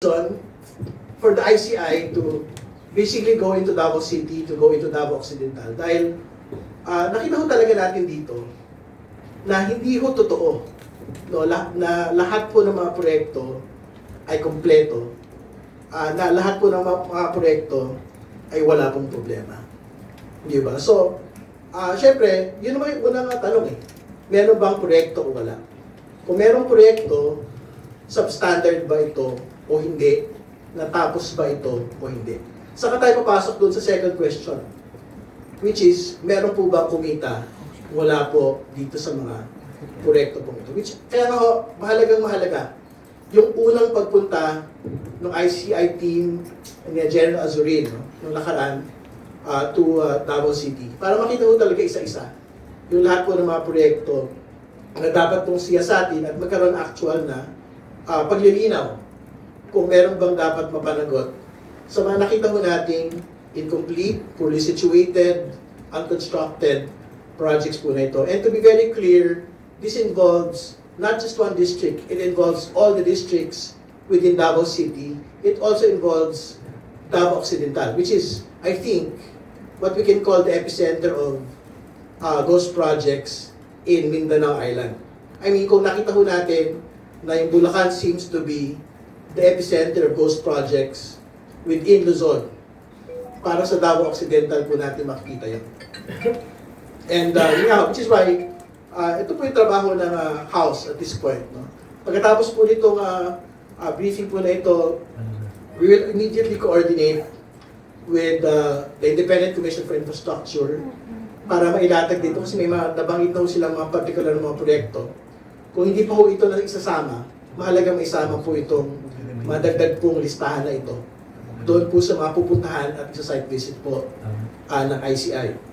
reason for the ICI to basically go into Davao City, to go into Davao Occidental. Dahil ah, nakita ho talaga natin dito na hindi ho totoo no, lah- na lahat po ng mga proyekto ay kompleto. Ah, na lahat po ng mga, mga proyekto ay wala pong problema. Di ba? So, ah syempre, yun naman yung unang tanong eh. Meron bang proyekto o wala? Kung merong proyekto, substandard ba ito o hindi? Natapos ba ito o hindi? Saka tayo papasok dun sa second question, which is, meron po ba kumita? Wala po dito sa mga proyekto po ito. Which, kaya nga ho, mahalagang mahalaga. Yung unang pagpunta ng ICI team ni General Azurin, no, nung nakaraan, uh, to uh, Davao City, para makita ko talaga isa-isa yung lahat po ng mga proyekto na dapat pong siyasatin at magkaroon actual na ah, paglilinaw kung meron bang dapat mapanagot sa mga nakita mo nating incomplete, poorly situated, unconstructed projects po na ito. And to be very clear, this involves not just one district, it involves all the districts within Davao City. It also involves Davao Occidental, which is, I think, what we can call the epicenter of uh, ghost projects in Mindanao Island. I mean, kung nakita ho natin na yung Bulacan seems to be the epicenter of ghost projects within Luzon. Para sa Davao Occidental po natin makikita yun. And uh, yeah, which is why uh, ito po yung trabaho ng uh, House at this point. No? Pagkatapos po nitong uh, uh, briefing po na ito, we will immediately coordinate with uh, the Independent Commission for Infrastructure para mailatag dito kasi may mga nabanggit na ho silang mga particular mga proyekto. Kung hindi pa ho ito na isasama, mahalaga may isama po itong madagdag pong listahan na ito doon po sa mga pupuntahan at sa site visit po ah, ng ICI.